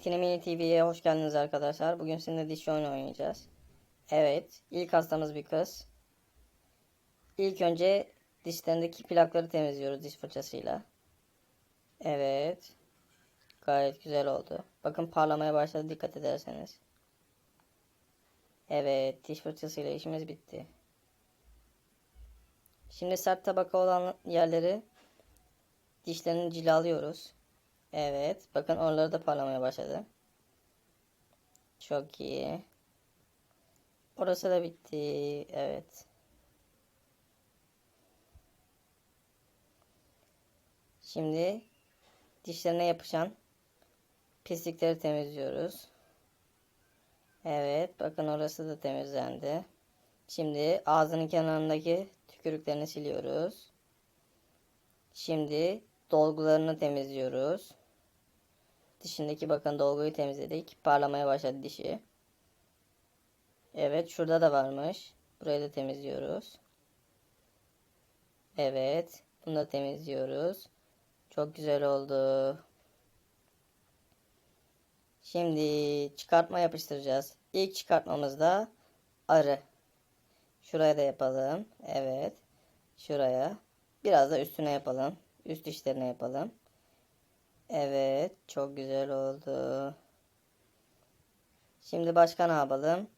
Tinemini TV'ye hoş geldiniz arkadaşlar. Bugün sizinle diş oyunu oynayacağız. Evet, ilk hastamız bir kız. İlk önce dişlerindeki plakları temizliyoruz diş fırçasıyla. Evet. Gayet güzel oldu. Bakın parlamaya başladı dikkat ederseniz. Evet, diş fırçasıyla işimiz bitti. Şimdi sert tabaka olan yerleri dişlerini cilalıyoruz. Evet. Bakın oraları da parlamaya başladı. Çok iyi. Orası da bitti. Evet. Şimdi dişlerine yapışan pislikleri temizliyoruz. Evet. Bakın orası da temizlendi. Şimdi ağzının kenarındaki tükürüklerini siliyoruz. Şimdi dolgularını temizliyoruz. Dişindeki bakın dolguyu temizledik. Parlamaya başladı dişi. Evet şurada da varmış. Burayı da temizliyoruz. Evet. Bunu da temizliyoruz. Çok güzel oldu. Şimdi çıkartma yapıştıracağız. İlk çıkartmamızda arı. Şuraya da yapalım. Evet. Şuraya. Biraz da üstüne yapalım. Üst dişlerine yapalım. Evet. Çok güzel oldu. Şimdi başka ne yapalım?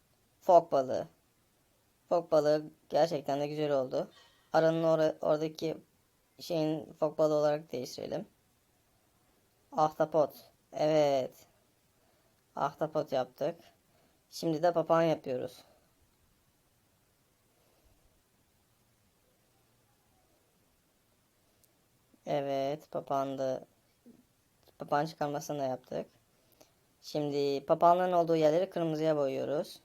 Fok balığı. Fok balığı gerçekten de güzel oldu. Aranın or oradaki şeyin fok balığı olarak değiştirelim. Ahtapot. Evet. Ahtapot yaptık. Şimdi de papağan yapıyoruz. Evet, papağan da papağan çıkarmasını da yaptık. Şimdi papağanların olduğu yerleri kırmızıya boyuyoruz.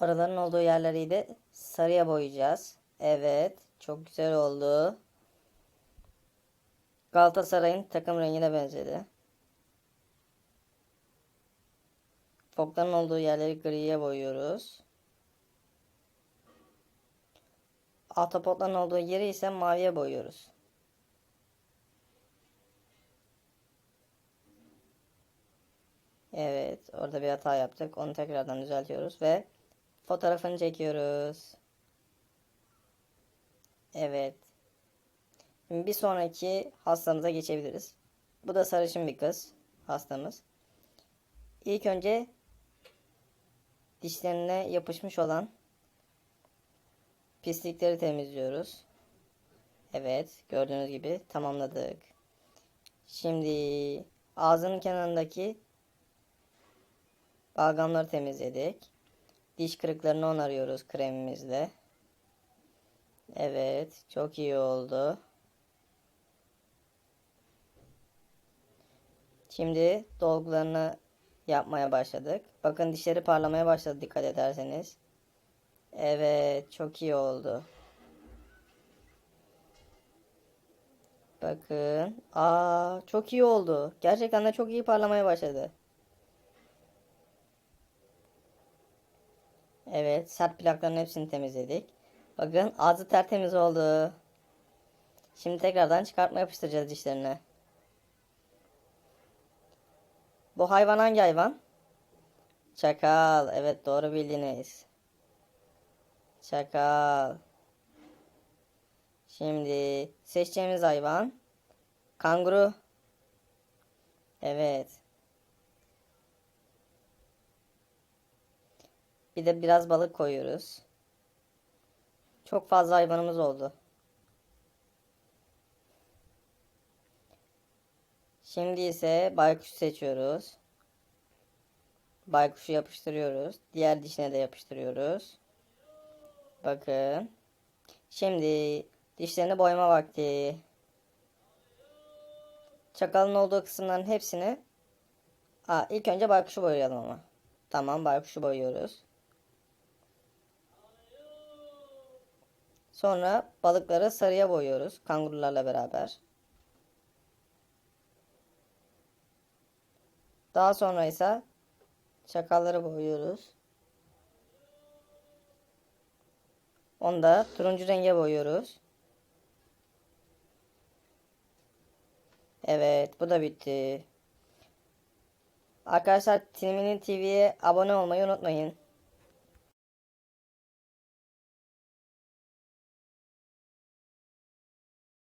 Araların olduğu yerleri de sarıya boyayacağız. Evet, çok güzel oldu. Galatasaray'ın takım rengine benzedi. Fokların olduğu yerleri griye boyuyoruz. Ahtapotların olduğu yeri ise maviye boyuyoruz. Evet, orada bir hata yaptık. Onu tekrardan düzeltiyoruz ve fotoğrafını çekiyoruz. Evet. Şimdi bir sonraki hastamıza geçebiliriz. Bu da sarışın bir kız hastamız. İlk önce dişlerine yapışmış olan pislikleri temizliyoruz. Evet, gördüğünüz gibi tamamladık. Şimdi ağzının kenarındaki balgamları temizledik. Diş kırıklarını onarıyoruz kremimizle. Evet, çok iyi oldu. Şimdi dolgularını yapmaya başladık. Bakın dişleri parlamaya başladı dikkat ederseniz. Evet, çok iyi oldu. Bakın. Aa, çok iyi oldu. Gerçekten de çok iyi parlamaya başladı. Evet, sert plakların hepsini temizledik. Bakın ağzı tertemiz oldu. Şimdi tekrardan çıkartma yapıştıracağız dişlerine. Bu hayvan hangi hayvan? Çakal. Evet doğru bildiniz. Çakal. Şimdi seçeceğimiz hayvan kanguru. Evet. Bir de biraz balık koyuyoruz. Çok fazla hayvanımız oldu. Şimdi ise baykuş seçiyoruz. Baykuşu yapıştırıyoruz. Diğer dişine de yapıştırıyoruz. Bakın. Şimdi dişlerini boyama vakti. Çakalın olduğu kısımların hepsini Aa, ilk önce baykuşu boyayalım ama. Tamam baykuşu boyuyoruz. Sonra balıkları sarıya boyuyoruz kangurularla beraber. Daha sonra ise çakalları boyuyoruz. Onu da turuncu renge boyuyoruz. Evet bu da bitti. Arkadaşlar Tilmini TV'ye abone olmayı unutmayın.